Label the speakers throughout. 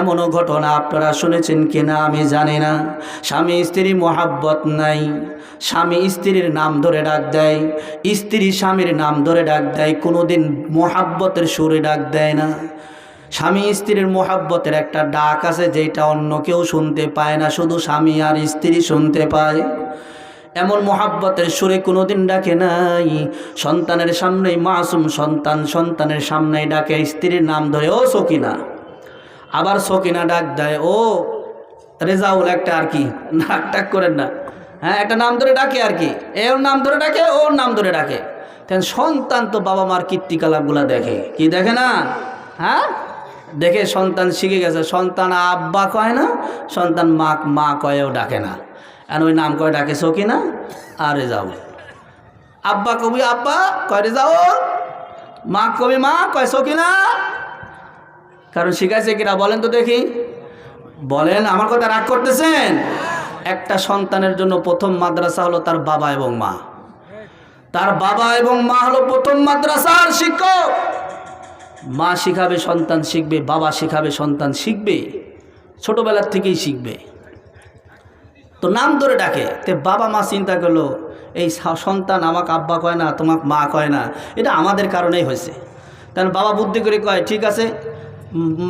Speaker 1: এমনও ঘটনা আপনারা শুনেছেন কিনা আমি জানি না। স্বামী স্ত্রী মোহাব্বত নাই। স্বামী স্ত্রীর নাম ধরে ডাক দেয়। স্ত্রী স্বামীর নাম ধরে ডাক দেয়, কোনোদিন মোহাব্বতের সুরে ডাক দেয় না। স্বামী স্ত্রীর মোহাব্বতের একটা ডাক আছে যেটা অন্য কেউ শুনতে পায় না, শুধু স্বামী আর স্ত্রী শুনতে পায়। এমন মোহাব্বতের সুরে কোনোদিন ডাকে নাই। সন্তানের সামনেই মাসুম সন্তান, সন্তানের সামনেই ডাকে, স্ত্রীর নাম ধরে, ও সকিনা। আবার সকিনা ডাক দেয়, ও, রেজাউল একটা আর কি? নাক টাক করেন না। হ্যাঁ একটা নাম ধরে ডাকে আর কি। এর নাম ধরে ডাকে? ওর নাম ধরে ডাকে। তেন সন্তান তো বাবা মার কীর্তিকলাপগুলো দেখে। কি দেখে না? হ্যাঁ? দেখে সন্তান শিখে গেছে। সন্তান আব্বা কয় না? সন্তান মা মা কয়েও ডাকে না। আর ওই নাম কয় ডাকে সকিনা আর রেজাউল। আব্বা কবি আব্বা, কয় রেজাউল? মা কবি মা, কয় সকিনা? কারণ শিখাইছে কিনা বলেন তো দেখি। বলেন, আমার কথা রাগ করতেছেন? একটা সন্তানের জন্য প্রথম মাদ্রাসা হলো তার বাবা এবং মা। তার বাবা এবং মা হলো প্রথম মাদ্রাসার শিক্ষক। মা শিখাবে, সন্তান শিখবে, বাবা শিখাবে, সন্তান শিখবে, ছোটবেলার থেকেই শিখবে। তো নাম ধরে ডাকে, তে বাবা মা চিন্তা করল, এই সন্তান আমাকে আব্বা কয় না, তোমাকে মা কয় না। এটা আমাদের কারণেই হয়েছে। তাহলে বাবা বুদ্ধি করে কয়, ঠিক আছে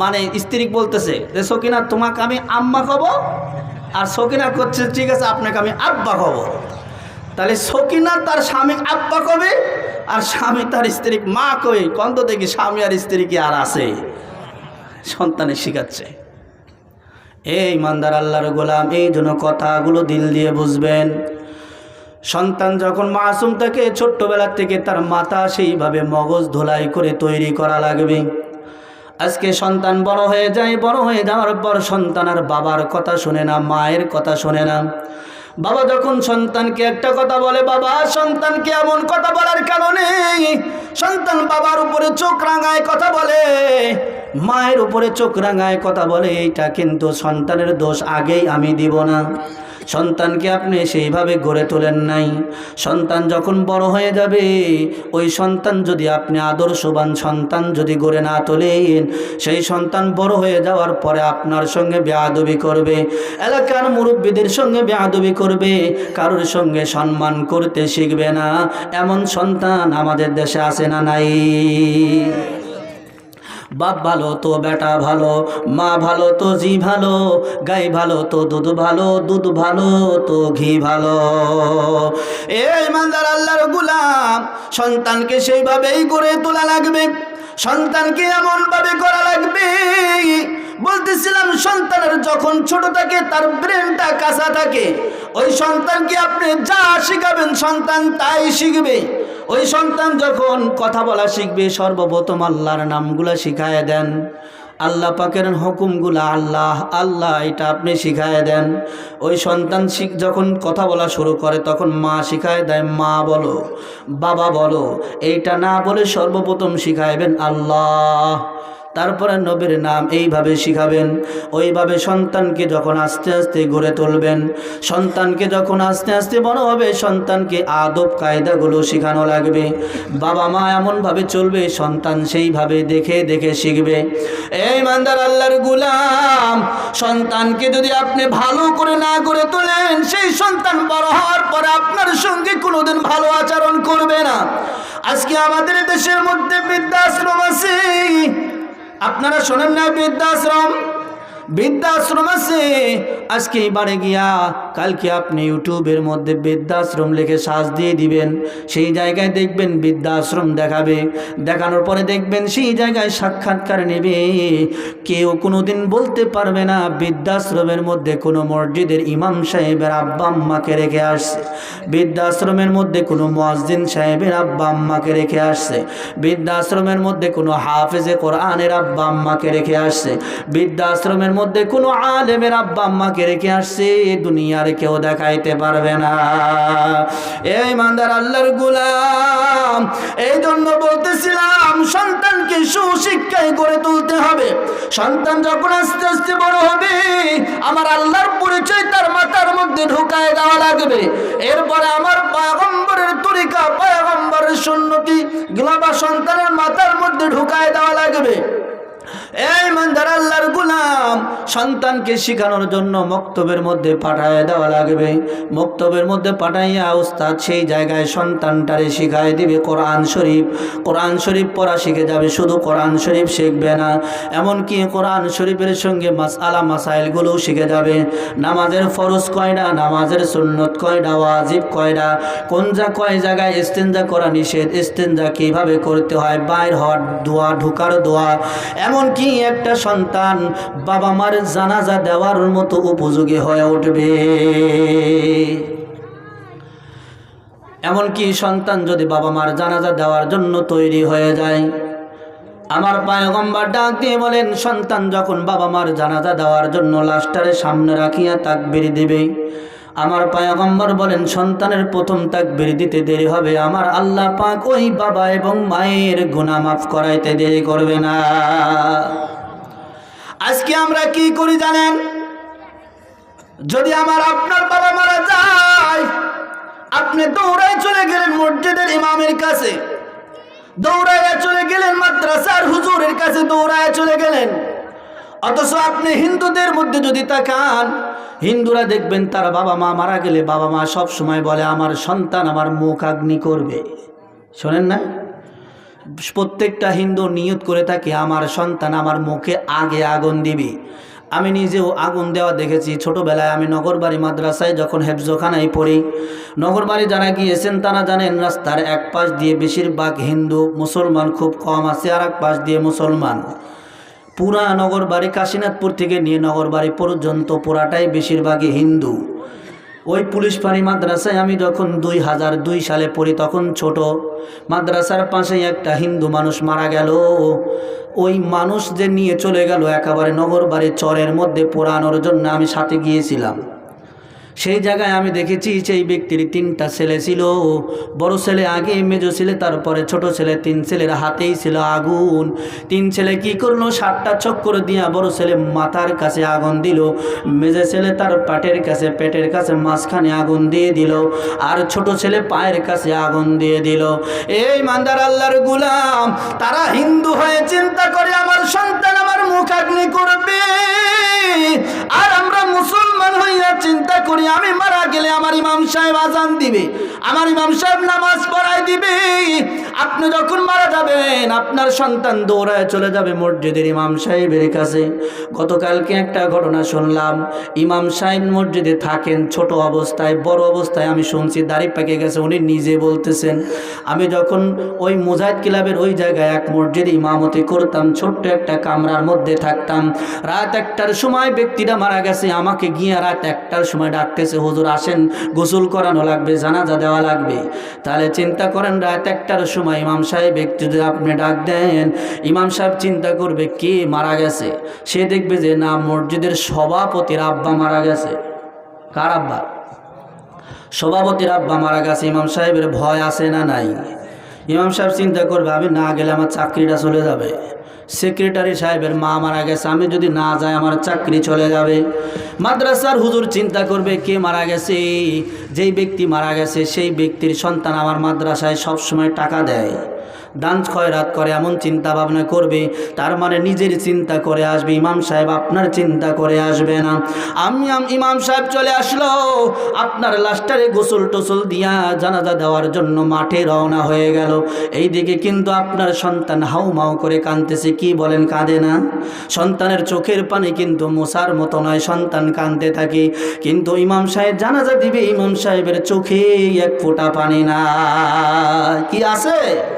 Speaker 1: মানে স্ত্রী বলতেছে যে, সকিনা, তোমাকে আমি আম্মা কব আর সকিনা করছে, ঠিক আছে, আপনাকে আমি আব্বা কব। তাহলে সকিনা তার স্বামী আব্বা কবে আর স্বামী তার স্ত্রী মা কবে? কন্ত দেখি স্বামী আর স্ত্রী কি আর আছে? সন্তানে শিখাচ্ছে। এই ইমানদার আল্লাহর গোলাম, এই জন্য কথাগুলো দিল দিয়ে বুঝবেন। সন্তান যখন মাসুম থাকে ছোট্টবেলার থেকে তার মাথা সেইভাবে মগজ ধোলাই করে তৈরি করা লাগবে। আজকে সন্তান বড় হয়ে যায়, বড় হয়ে যাওয়ার পর সন্তান আর বাবার কথা শোনে না, মায়ের কথা শোনে না। বাবা যখন সন্তানকে একটা কথা বলে, বাবা, সন্তানকে এমন কথা বলার কারণে সন্তান বাবার উপরে চোখ রাঙায় কথা বলে, মায়ের উপরে চোখ রাঙায় কথা বলে, এইটা কিন্তু সন্তানের দোষ, আগেই আমি দিব না। সন্তানকে আপনি সেইভাবে গড়ে তোলেন নাই। সন্তান যখন বড় হয়ে যাবে, ওই সন্তান যদি আপনি আদর্শবান সন্তান যদি গড়ে না তোলেন, সেই সন্তান বড় হয়ে যাওয়ার পরে আপনার সঙ্গে বেয়াদবি করবে। এলাকার মুরব্বীদের সঙ্গে বেয়াদবি করবে, কারোর সঙ্গে সম্মান করতে শিখবে না। এমন সন্তান আমাদের দেশে আসে না নাই? বাপ ভালো, তো বেটা ভালো, মা ভালো, তো জি ভালো, গাই ভালো, তো দুধ ভালো দুধ ভালো, তো ঘি ভালো। এই মান্দার আল্লাহর গুলাম, সন্তানকে সেইভাবেই গড়ে তোলা লাগবে, সন্তানকে এমনভাবে করা লাগবে। বলতেছিলাম, সন্তানের যখন ছোট থাকে, তার ব্রেনটা কাঁচা থাকে। ওই সন্তানকে আপনি যা শিখাবেন, সন্তান তাই শিখবে। ওই সন্তান যখন কথা বলা শিখবে, সর্বপ্রথম আল্লাহর নামগুলা শিখায় দেন। আল্লাহ পাকের হুকুমগুলা আল্লাহ আল্লাহ এটা আপনি শিখায় দেন। ওই সন্তান শিখ যখন কথা বলা শুরু করে, তখন মা শিখায় দেয়, মা বলো, বাবা বলো, এইটা না বলে সর্বপ্রথম শিখাইবেন আল্লাহ। তারপরে নবীর নাম এইভাবে শিখাবেন। ওইভাবে সন্তানকে যখন আস্তে আস্তে গড়ে তুলবেন, সন্তানকে যখন আস্তে আস্তে বড় হবে, সন্তানকে আদব কায়দাগুলো শেখানো লাগবে। বাবা মা এমনভাবে চলবে, সন্তান সেইভাবে দেখে দেখে শিখবে। এই মান্দার আল্লাহর গুলাম, সন্তানকে যদি আপনি ভালো করে না গড়ে তোলেন, সেই সন্তান বড় হওয়ার পরে আপনার সঙ্গে কোনোদিন ভালো আচরণ করবে না। আজকে আমাদের দেশের মধ্যে বৃদ্ধাশ্রম আছে। আপনারা শোনেন না বৃদ্ধাশ্রম। বৃদ্ধাশ্রম আছে আজকে এবারে গিয়া কালকে আপনি ইউটিউবের মধ্যে বৃদ্ধাশ্রম লিখে সাজ দিয়ে দিবেন, সেই জায়গায় দেখবেন বৃদ্ধাশ্রম দেখাবে। দেখানোর পরে দেখবেন সেই জায়গায় সাক্ষাৎকার নেবে। কেউ কোনোদিন বলতে পারবে না, বৃদ্ধাশ্রমের মধ্যে কোনো মসজিদের ইমাম সাহেবের আব্বা আম্মাকে রেখে আসছে। বৃদ্ধাশ্রমের মধ্যে কোনো মসজিদ সাহেবের আব্বা আম্মাকে রেখে আসছে। বৃদ্ধাশ্রমের মধ্যে কোনো হাফেজে কোরআনের আব্বা আম্মাকে রেখে আসছে। বৃদ্ধাশ্রমের মধ্যে কোনো আলেমের আব্বা আম্মাকে রেখে আসছে। দুনিয়ার কেউ দেখাইতে পারবে না। এই মান্দার আল্লাহর গুলাম, এই জন্য বলতেছিলাম, সন্তানকে সুশিক্ষায় গড়ে তুলতে হবে। সন্তান যখন আস্তে আস্তে বড় হবে, আমার আল্লাহর পরিচয় তার মাথার মধ্যে ঢুকায় দেওয়া লাগবে। এরপরে আমার পয়গম্বরের সন্তানকে শেখানোর জন্য মক্তবের মধ্যে পাঠায় দেওয়া লাগবে। মক্তবের মধ্যে পাঠাইয়া উস্তাদ সেই জায়গায় সন্তানটারে শিখায় দিবে কোরআন শরীফ। কোরআন শরীফ পড়া শিখে যাবে, শুধু কোরআন শরীফ শিখবে না। এমনকি কোরআন শরীফের সঙ্গে মাস আলা মাসাইলগুলোও শিখে যাবে। নামাজের ফরজ কয়টা নামাজের সুন্নত কয়টা ওয়াজিব কয়টা কোন যা কয় জায়গায় ইস্তেঞ্জা করা নিষেধ ইস্তেঞ্জা কীভাবে করতে হয়, বাইর হওয়ার দোয়া, ঢুকার দোয়া। এমনকি একটা সন্তান বাবা মার জানাজা দেওয়ার মতো উপযোগী হয়ে উঠবে। এমনকি সন্তান যদি বাবা মার জানাজা দেওয়ার জন্য তৈরি হয়ে যায়, আমার পায়গম্বার ডাক দিয়ে বলেন, সন্তান যখন বাবা মার জানাজা দেওয়ার জন্য লাস্টারে সামনে রাখিয়া তাক তাকবির দিবে, আমার পায়গম্বর বলেন, সন্তানের প্রথম তাকবির দিতে দেরি হবে, আমার আল্লাহ পাক ওই বাবা এবং মায়ের গুনাহ মাফ করাইতে দেরি করবে না। আজকে আমরা কি করি জানেন? যদি আমার আপনার বাবা মারা যায়, আপনি দৌড়ায় চলে গেলেন মসজিদের ইমামের কাছে। দৌড়াইয়া চলে গেলেন মাদ্রাসার হুজুরের কাছে দৌড়াইয়া চলে গেলেন। অথচ আপনি হিন্দুদের মধ্যে যদি তাকান, হিন্দুরা দেখবেন তার বাবা মা মারা গেলে বাবা মা সব সময় বলে, আমার সন্তান আমার মুখ আগ্নি করবে। শোনেন না? প্রত্যেকটা হিন্দু নিয়ত করে থাকে, আমার সন্তান আমার মুখে আগে আগুন দিবে। আমি নিজেও আগুন দেওয়া দেখেছি। ছোটবেলায় আমি নগরবাড়ি মাদ্রাসায় যখন হেফজোখানায় পড়ি, নগরবাড়ি যারা গিয়েছেন তারা জানেন রাস্তার এক পাশ দিয়ে বেশিরভাগ হিন্দু মুসলমান, খুব কম আছে আর এক পাশ দিয়ে মুসলমান। পুরা নগরবাড়ি কাশীনাথপুর থেকে নিয়ে নগরবাড়ি পর্যন্ত পুরাটাই বেশিরভাগই হিন্দু। ওই পুলিশ পানি মাদ্রাসায় আমি যখন দুই হাজার দুই সালে পড়ি, তখন ছোট মাদ্রাসার পাশে একটা হিন্দু মানুষ মারা গেল। ওই মানুষ যে নিয়ে চলে গেল, একেবারে নগর বাড়ির চরের মধ্যে পোড়ানোর জন্য আমি সাথে গিয়েছিলাম। সেই জায়গায় আমি দেখেছি সেই ব্যক্তির তিনটা ছেলে ছিল। বড় ছেলে আগে, মেজো ছেলে, তারপরে ছোট ছেলে, তিন ছেলের হাতেই ছিল আগুন। তিন ছেলে কি করল? সাতটা চক্কর দিয়া বড় ছেলে মাথার কাছে আগুন দিল। মেজে ছেলে তার পাটের কাছে, পেটের কাছে মাঝখানে আগুন দিয়ে দিল। আর ছোট ছেলে পায়ের কাছে আগুন দিয়ে দিল। এই মান্দার আল্লাহর গুলাম, তারা হিন্দু হয়ে সাহেব আজান দিবে। আমার ইমাম সাহেব নামাজ পড়াই দিবে। আপনি যখন মারা যাবেন, আপনার সন্তান দৌড়ায় চলে যাবে মসজিদের ইমাম সাহেবের কাছে। গতকালকে একটা ঘটনা শুনলাম। ইমাম সাহেব মসজিদে থাকেন, ছোট অবস্থায়, বড় অবস্থায়। আমি শুনছি, দাড়ি পেকে গেছে, উনি নিজে বলতেছেন, আমি যখন ওই মুজাহিদ ক্লাবের ওই জায়গায় এক মসজিদে ইমামতি করতাম, ছোট্ট একটা কামরার মধ্যে থাকতাম। রাত একটার সময় ব্যক্তিটা মারা গেছে, আমাকে গিয়ে রাত একটার সময় ডাকতেছে, হুজুর আসেন, গোসল করানো লাগবে, জানাজা দেওয়া লাগবে। তাহলে চিন্তা করেন, রাত একটার সময় ইমাম সাহেব ব্যক্তি যদি আপনি ডাক দেন, ইমাম সাহেব চিন্তা করবে কে মারা গেছে? সে দেখবে যে না, মসজিদের সভাপতির আব্বা মারা গেছে। কার আব্বা? সভাপতির আব্বা মারা গেছে। ইমাম সাহেবের ভয় আছে না নাই? ইমাম সাহেব চিন্তা করবে, আমি না গেলে আমার চাকরিটা চলে যাবে। সেক্রেটারি সাহেবের মা মারা গেছে। আমি যদি না যাই, আমার চাকরি চলে যাবে। মাদ্রাসার হুজুর চিন্তা করবে, কে মারা গেছে? যেই ব্যক্তি মারা গেছে, সেই ব্যক্তির সন্তান আমার মাদ্রাসায় সবসময় টাকা দেয়। দান খয়রাত করে, এমন চিন্তা ভাবনা করবে, তার মানে নিজের চিন্তা করে আসবে। ইমাম সাহেব আপনার চিন্তা করে আসবে না। আমি, আম- ইমাম সাহেব চলে আসলো। আপনার লাস্টারে গোসল টোসল দিয়া জানাজা দেওয়ার জন্য মাঠে রওনা হয়ে গেল। এই দিকে কিন্তু আপনার সন্তান হাউ মাউ করে কাঁদতেছে। কি বলেন, কাঁদে না? সন্তানের চোখের পানি কিন্তু মশার মতো নয়, সন্তান কাঁদতে থাকে। কিন্তু ইমাম সাহেব জানাজা দিবে, ইমাম সাহেবের চোখে এক ফোঁটা পানি না কি আছে?